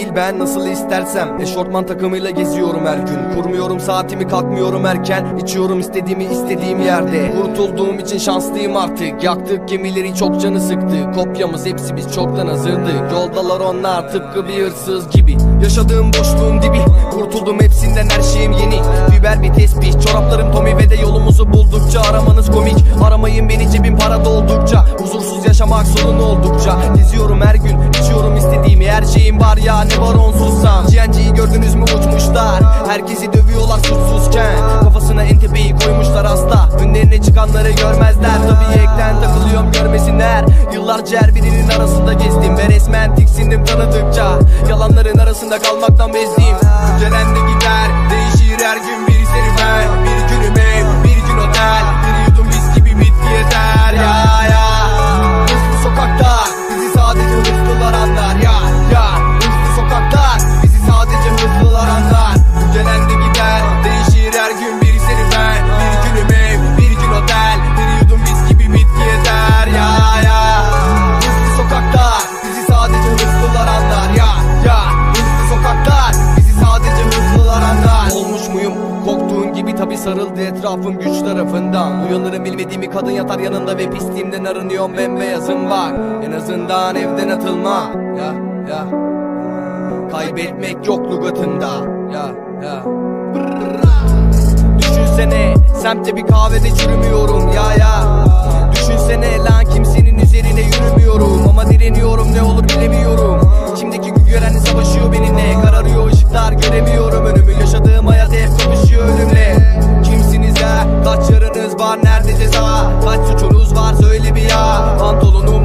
değil ben nasıl istersem. Eşortman takımıyla geziyorum her gün. Kurmuyorum saatimi kalkmıyorum erken. İçiyorum istediğimi istediğim yerde. Kurtulduğum için şanslıyım artık. Yaktık gemileri çok canı sıktı. Kopyamız hepsi biz çoktan hazırdık Yoldalar onlar tıpkı bir hırsız gibi. Yaşadığım boşluğun dibi. Kurtuldum hepsinden her şeyim yeni. Biber bir tesbih Çoraplarım Tommy ve de yolumuzu buldukça Aramanız komik. Aramayın beni cebim para doldukça. Huzursuz yaşamak sorun oldukça. Geziyorum her gün Herkesi dövüyorlar suçsuzken. Kafasına en tepeyi koymuşlar hasta. Önlerine çıkanları görmezler. Tabii ekten takılıyorum görmesinler. Yıllarca her birinin arasında gezdim Ve resmen tiksindim tanıdıkça. Yalanların arasında kalmaktan bezdim. Güncelendi gider Değişir her gün sarıldı etrafım güç tarafından. Uyanırım bilmediğimi kadın yatar yanında ve pisliğimden arınıyorum bembeyazım var En azından evden atılma. Ya ya. Kaybetmek yok lügatında Ya ya. Düşünsene semtte bir kahvede çürümüyorum. Ya ya. Düşünsene lan kimsenin üzerine yürümüyorum. Ama direniyorum ne olur bilemiyorum. İçimdeki gün gören savaşıyor benimle. Kararıyor ışıklar göremiyorum kaç yarınız var nerede ceza? Kaç suçunuz var? Söyle bir ya. Bilirsin